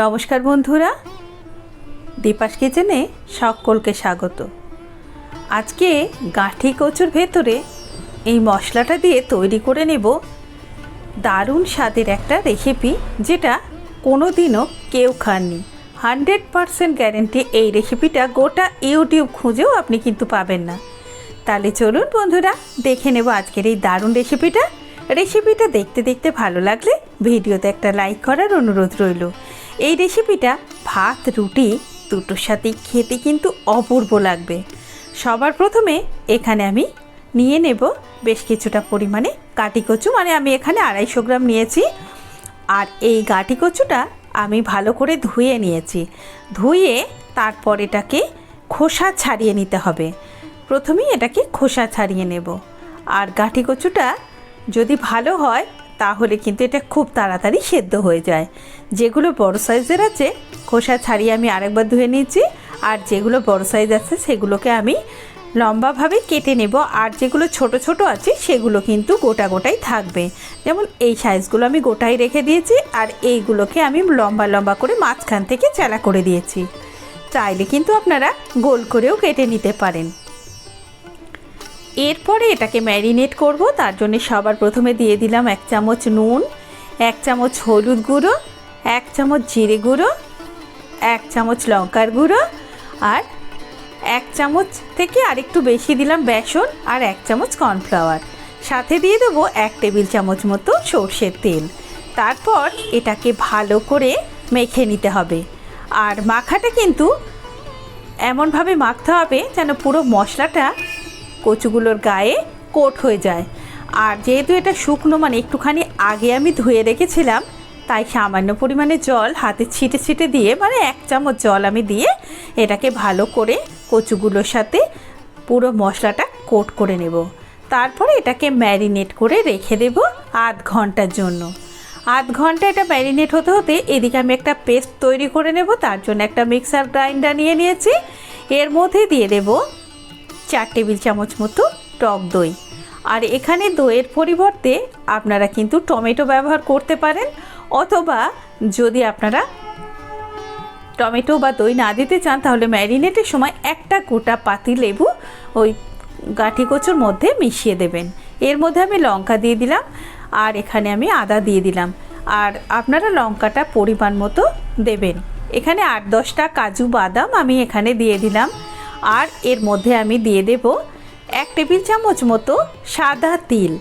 নমস্কার বন্ধুরা। দীপাস কিচেনে সকলকে স্বাগত। আজকে গাঁঠি কচুর ভেতরে এই মশলাটা দিয়ে তৈরি করে নেব দারুণ স্বাদের একটা রেসিপি যেটা কোনো দিনও কেউ খাননি। হান্ড্রেড পারসেন্ট গ্যারেন্টি এই রেসিপিটা গোটা ইউটিউব খুঁজেও আপনি কিন্তু পাবেন না। তাহলে চলুন বন্ধুরা, দেখে নেব আজকের এই দারুণ রেসিপিটা রেসিপিটা দেখতে দেখতে ভালো লাগলে ভিডিওতে একটা লাইক করার অনুরোধ রইল। এই রেসিপিটা ভাত, রুটি, দুটোর সাথেই খেতে কিন্তু অপূর্ব লাগবে। সবার প্রথমে এখানে আমি নিয়ে নেব বেশ কিছুটা পরিমাণে কাটি কচু মানে আমি এখানে আড়াইশো গ্রাম নিয়েছি। আর এই গাটি কচুটা আমি ভালো করে ধুয়ে নিয়েছি। ধুয়ে তারপর এটাকে খোসা ছাড়িয়ে নিতে হবে। প্রথমেই এটাকে খোসা ছাড়িয়ে নেব। আর গাঁঠি কচুটা যদি ভালো হয়, তাহলে কিন্তু এটা খুব তাড়াতাড়ি সেদ্ধ হয়ে যায়। যেগুলো বড় সাইজের আছে, খোসা ছাড়িয়ে আমি আরেকবার ধুয়ে নিয়েছি, আর যেগুলো বড় সাইজ আছে, সেগুলোকে আমি লম্বাভাবে কেটে নেব। আর যেগুলো ছোট ছোট আছে, সেগুলো কিন্তু গোটা গোটাই থাকবে। যেমন এই সাইজগুলো আমি গোটাই রেখে দিয়েছি, আর এইগুলোকে আমি লম্বা লম্বা করে মাঝখান থেকে চেলা করে দিয়েছি। চাইলে কিন্তু আপনারা গোল করেও কেটে নিতে পারেন। এরপরে এটাকে ম্যারিনেট করব, তার জন্য সবার প্রথমে দিয়ে দিলাম এক চামচ নুন, এক চামচ হলুদ গুঁড়ো, এক চামচ জিরে গুঁড়ো, এক চামচ লঙ্কার গুঁড়ো আর এক চামচ থেকে আরেকটু বেশি দিলাম বেসন আর এক চামচ কর্নফ্লাওয়ার। সাথে দিয়ে দেবো এক টেবিল চামচ মতো সর্ষের তেল। তারপর এটাকে ভালো করে মেখে নিতে হবে। আর মাখাটা কিন্তু এমনভাবে মাখতে হবে যেন পুরো মশলাটা কচুগুলোর গায়ে কোট হয়ে যায়। আর যেহেতু এটা শুকনো মানে একটুখানি আগে আমি ধুয়ে রেখেছিলাম, তাই সামান্য পরিমাণে জল হাতে ছিটে ছিটে দিয়ে মানে এক চামচ জল আমি দিয়ে এটাকে ভালো করে কচুগুলোর সাথে পুরো মশলাটা কোট করে নেব। তারপরে এটাকে ম্যারিনেট করে রেখে দেব আধ ঘণ্টার জন্য। আধ ঘণ্টা এটা ম্যারিনেট হতে হতে এদিকে আমি একটা পেস্ট তৈরি করে নেব, তার জন্য একটা মিক্সার গ্রাইন্ডার নিয়ে নিয়েছি। এর মধ্যে দিয়ে দেব চার টেবিল চামচ মতো টক দই। আর এখানে দইয়ের পরিবর্তে আপনারা কিন্তু টমেটো ব্যবহার করতে পারেন, অথবা যদি আপনারা টমেটো বা দই না দিতে চান, তাহলে ম্যারিনেটের সময় একটা গোটা পাতি লেবু ওই গাঁঠি কচুর মধ্যে মিশিয়ে দেবেন। এর মধ্যে আমি লঙ্কা দিয়ে দিলাম, আর এখানে আমি আদা দিয়ে দিলাম। আর আপনারা লঙ্কাটা পরিমাণ মতো দেবেন। এখানে আট দশটা কাজু বাদাম আমি এখানে দিয়ে দিলাম। আর এর মধ্যে আমি দিয়ে দেব এক টেবিল চামচ মতো সাদা তিল।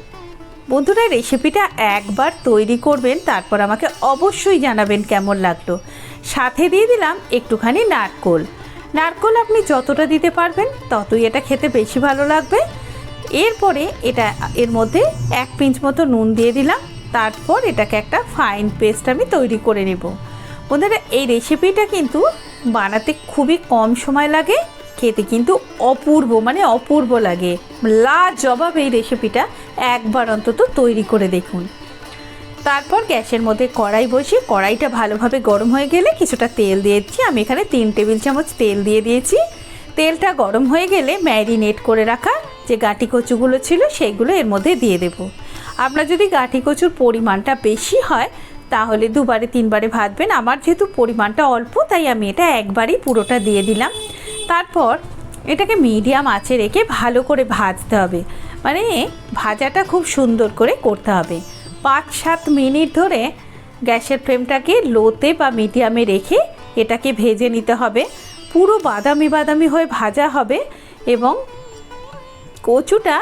বন্ধুরা, রেসিপিটা একবার তৈরি করবেন, তারপর আমাকে অবশ্যই জানাবেন কেমন লাগল। সাথে দিয়ে দিলাম একটুখানি নারকোল। নারকোল আপনি যতটা দিতে পারবেন, ততই এটা খেতে বেশি ভালো লাগবে। এরপরে এটা, এর মধ্যে এক পিঞ্চ মতো নুন দিয়ে দিলাম। তারপর এটাকে একটা ফাইন পেস্ট আমি তৈরি করে নেব। বন্ধুরা, এই রেসিপিটা কিন্তু বানাতে খুবই কম সময় লাগে। খেতে কিন্তু অপূর্ব মানে অপূর্ব লাগে। লাজবাব এই রেসিপিটা একবার অন্তত তৈরি করে দেখুন। তারপর গ্যাসের মধ্যে কড়াই বসিয়ে, কড়াইটা ভালোভাবে গরম হয়ে গেলে কিছুটা তেল দিয়েছি আমি এখানে তিন টেবিল চামচ তেল দিয়ে দিয়েছি। তেলটা গরম হয়ে গেলে ম্যারিনেট করে রাখা যে গাঁটি কচুগুলো ছিল সেইগুলো এর মধ্যে দিয়ে দেব। আপনার যদি গাঁটি কচুর পরিমাণটা বেশি হয়, তাহলে দুবারে, তিনবারে ভাজবেন। আমার যেহেতু পরিমাণটা অল্প, তাই আমি এটা একবারই পুরোটা দিয়ে দিলাম। তারপর এটাকে মিডিয়াম আঁচে রেখে ভালো করে ভাজতে হবে। মানে ভাজাটা খুব সুন্দর করে করতে হবে। পাঁচ, সাত মিনিট ধরে গ্যাসের ফ্লেমটাকে লোতে বা মিডিয়ামে রেখে এটাকে ভেজে নিতে হবে। পুরো বাদামি বাদামি হয়ে ভাজা হবে এবং কচুটা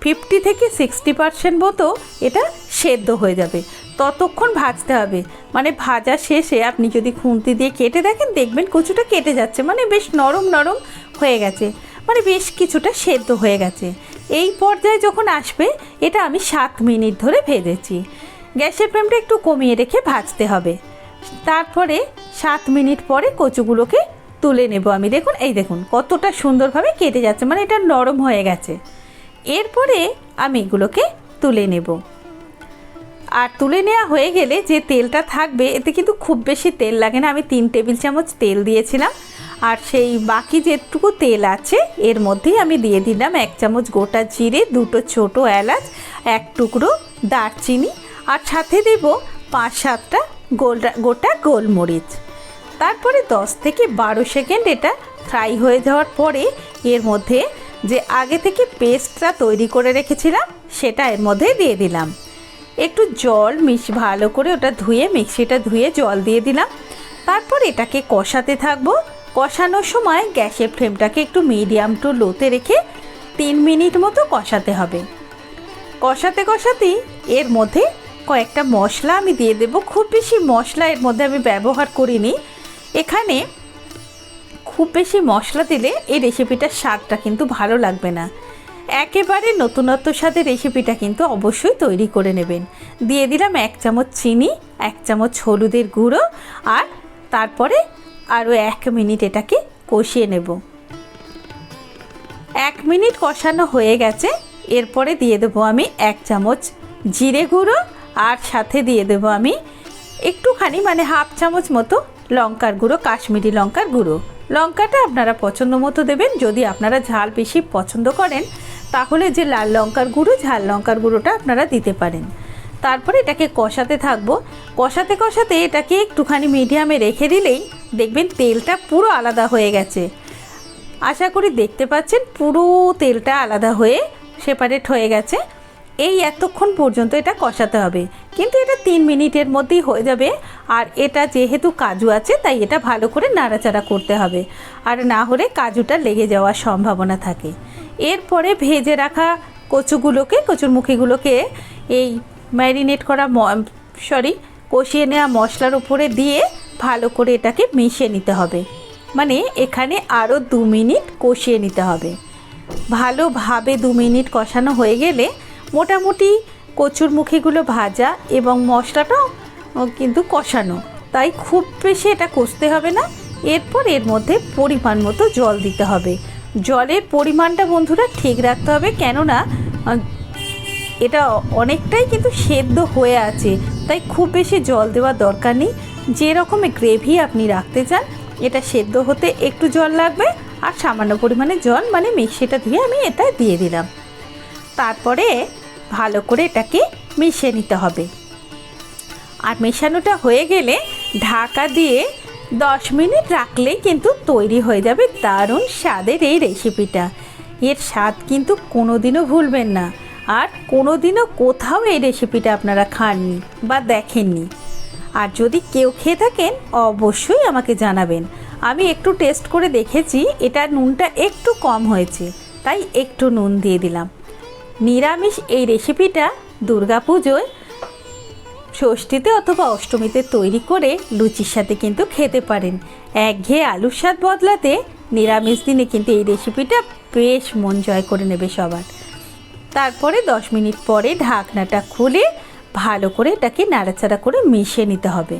ফিফটি থেকে সিক্সটি পার্সেন্ট মতো এটা সেদ্ধ হয়ে যাবে। ততক্ষণ ভাজতে হবে। মানে ভাজা শেষে আপনি যদি খুন্তি দিয়ে কেটে দেখেন, দেখবেন কচুটা কেটে যাচ্ছে। মানে বেশ নরম নরম হয়ে গেছে। মানে বেশ কিছুটা সেদ্ধ হয়ে গেছে। এই পর্যায়ে যখন আসবে, এটা আমি সাত মিনিট ধরে ভেজেছি। গ্যাসের ফ্লেমটা একটু কমিয়ে রেখে ভাজতে হবে। তারপরে সাত মিনিট পরে কচুগুলোকে তুলে নেব আমি। দেখুন, এই দেখুন, কতটা সুন্দরভাবে কেটে যাচ্ছে। মানে এটা নরম হয়ে গেছে। এরপরে আমি এগুলোকে তুলে নেব। আর তুলে নেওয়া হয়ে গেলে যে তেলটা থাকবে, এতে কিন্তু খুব বেশি তেল লাগে না। আমি তিন টেবিল চামচ তেল দিয়েছিলাম। আর সেই বাকি যেটুকু তেল আছে, এর মধ্যেই আমি দিয়ে দিলাম এক চামচ গোটা জিরে, দুটো ছোট এলাচ, এক টুকরো দারচিনি, আর সাথে দেব পাঁচ সাতটা গোলটা গোটা গোলমরিচ। তারপরে দশ থেকে বারো সেকেন্ড এটা ফ্রাই হয়ে যাওয়ার পরে, এর মধ্যে যে আগে থেকে পেস্টটা তৈরি করে রেখেছিলাম, সেটা এর মধ্যে দিয়ে দিলাম। একটু জল মিশ, ভালো করে ওটা ধুয়ে মিক্সিটা ধুয়ে জল দিয়ে দিলাম। তারপর এটাকে কষাতে থাকব। কষানোর সময় গ্যাসের ফ্লেমটাকে একটু মিডিয়াম টু লোতে রেখে তিন মিনিট মতো কষাতে হবে। কষাতে কষাতেই এর মধ্যে কয়েকটা মশলা আমি দিয়ে দেবো। খুব বেশি মশলা এর মধ্যে আমি ব্যবহার করিনি। এখানে খুব বেশি মশলা দিলে এই রেসিপিটার স্বাদটা কিন্তু ভালো লাগবে না। একেবারে নতুনত্ব সাথে রেসিপিটা কিন্তু অবশ্যই তৈরি করে নেবেন। দিয়ে দিলাম এক চামচ চিনি, এক চামচ হলুদের গুঁড়ো আর তারপরে আরও এক মিনিট এটাকে কষিয়ে নেব। এক মিনিট কষানো হয়ে গেছে। এরপরে দিয়ে দেবো আমি এক চামচ জিরে গুঁড়ো আর সাথে দিয়ে দেবো আমি একটুখানি মানে হাফ চামচ মতো লঙ্কার গুঁড়ো, কাশ্মীরি লঙ্কার গুঁড়ো। লঙ্কাটা আপনারা পছন্দ মতো দেবেন। যদি আপনারা ঝাল বেশি পছন্দ করেন তাহলে যে লাল লঙ্কার গুঁড়ো, ঝাল লঙ্কার গুঁড়োটা আপনারা দিতে পারেন। তারপরে এটাকে কষাতে থাকব। কষাতে কষাতে এটাকে একটুখানি মিডিয়ামে রেখে দিলেই দেখবেন তেলটা পুরো আলাদা হয়ে গেছে। আশা করি দেখতে পাচ্ছেন, পুরো তেলটা আলাদা হয়ে সেপারেট হয়ে গেছে। এই এতক্ষণ পর্যন্ত এটা কষাতে হবে। কিন্তু এটা তিন মিনিটের মধ্যেই হয়ে যাবে। আর এটা যেহেতু কাজু আছে, তাই এটা ভালো করে নাড়াচাড়া করতে হবে। আর না হলে কাজুটা লেগে যাওয়ার সম্ভাবনা থাকে। এরপরে ভেজে রাখা কচুগুলোকে, কচুরমুখীগুলোকে এই ম্যারিনেট করা সরি কষিয়ে নেওয়া মশলার উপরে দিয়ে ভালো করে এটাকে মিশিয়ে নিতে হবে। মানে এখানে আরও দু মিনিট কষিয়ে নিতে হবে। ভালোভাবে দু মিনিট কষানো হয়ে গেলে মোটামুটি কচুরমুখীগুলো ভাজা এবং মশলাটাও কিন্তু কষানো। তাই খুব বেশি এটা কষতে হবে না। এরপর এর মধ্যে পরিমাণ মতো জল দিতে হবে। জলের পরিমাণটা বন্ধুরা ঠিক রাখতে হবে। কেননা এটা অনেকটাই কিন্তু সেদ্ধ হয়ে আছে। তাই খুব বেশি জল দেওয়ার দরকার নেই। যে গ্রেভি আপনি রাখতে চান, এটা সেদ্ধ হতে একটু জল লাগবে আর সামান্য পরিমাণে জল মানে মিক্সিটা দিয়ে আমি এটা দিয়ে দিলাম। তারপরে ভালো করে এটাকে মিশিয়ে নিতে হবে। আর মেশানোটা হয়ে গেলে ঢাকা দিয়ে দশ মিনিট রাখলেই কিন্তু তৈরি হয়ে যাবে দারুণ স্বাদের এই রেসিপিটা এর স্বাদ কিন্তু কোনোদিনও ভুলবেন না। আর কোনোদিনও কোথাও এই রেসিপিটা আপনারা খাননি বা দেখেননি। আর যদি কেউ খেয়ে থাকেন, অবশ্যই আমাকে জানাবেন। আমি একটু টেস্ট করে দেখেছি, এটা নুনটা একটু কম হয়েছে, তাই একটু নুন দিয়ে দিলাম। নিরামিষ এই রেসিপিটা দুর্গাপুজোয় ষষ্ঠীতে অথবা অষ্টমীতে তৈরি করে লুচির সাথে কিন্তু খেতে পারেন। একঘেয়ে আলুর স্বাদ বদলাতে নিরামিষ দিনে কিন্তু এই রেসিপিটা বেশ মন জয় করে নেবে সবার। তারপরে দশ মিনিট পরে ঢাকনাটা খুলে ভালো করে এটাকে নাড়াচাড়া করে মিশিয়ে নিতে হবে।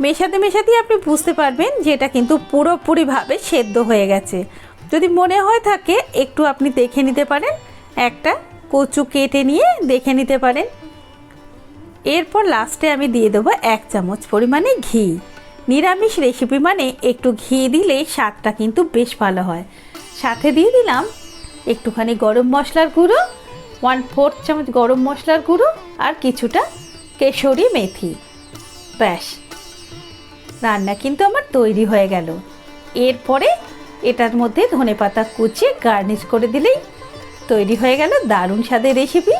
মেশাতে মেশাতেই আপনি বুঝতে পারবেন যে এটা কিন্তু পুরোপুরিভাবে সেদ্ধ হয়ে গেছে। যদি মনে হয় থাকে, একটু আপনি দেখে নিতে পারেন। একটা কচু কেটে নিয়ে দেখে নিতে পারেন। এরপর লাস্টে আমি দিয়ে দেবো এক চামচ পরিমাণে ঘি। নিরামিষ রেসিপি মানে একটু ঘি দিলে স্বাদটা কিন্তু বেশ ভালো হয়। সাথে দিয়ে দিলাম একটুখানি গরম মশলার গুঁড়ো ওয়ান ফোর্থ চামচ গরম মশলার গুঁড়ো আর কিছুটা কেশরি মেথি। ব্যাস। রান্না কিন্তু আমার তৈরি হয়ে গেল। এরপরে এটার মধ্যে ধনেপাতা কুচিয়ে গার্নিশ করে দিলেই তৈরি হয়ে গেল দারুণ স্বাদের রেসিপি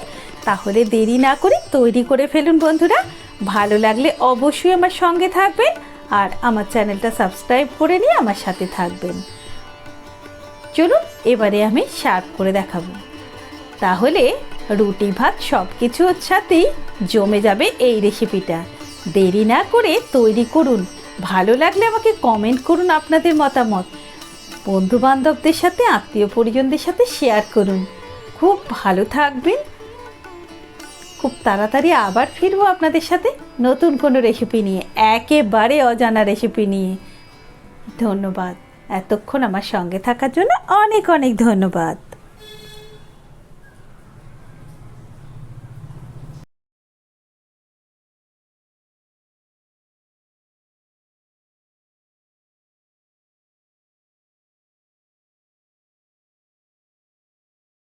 তাহলে দেরি না করে তৈরি করে ফেলুন বন্ধুরা। ভালো লাগলে অবশ্যই আমার সঙ্গে থাকবেন আর আমার চ্যানেলটা সাবস্ক্রাইব করে নিয়ে আমার সাথে থাকবেন। চলুন এবারে আমি সার্ভ করে দেখাবো। তাহলে রুটি, ভাত সব কিছুর সাথেই জমে যাবে এই রেসিপিটা দেরি না করে তৈরি করুন। ভালো লাগলে আমাকে কমেন্ট করুন আপনাদের মতামত। বন্ধু বান্ধবদের সাথে, আত্মীয় পরিজনদের সাথে শেয়ার করুন। খুব ভালো থাকবেন। খুব তাড়াতাড়ি আবার ফিরবো আপনাদের সাথে নতুন কোনো রেসিপি নিয়ে, একেবারে অজানা রেসিপি নিয়ে। ধন্যবাদ। এতক্ষণ আমার সঙ্গে থাকার জন্য অনেক অনেক ধন্যবাদ।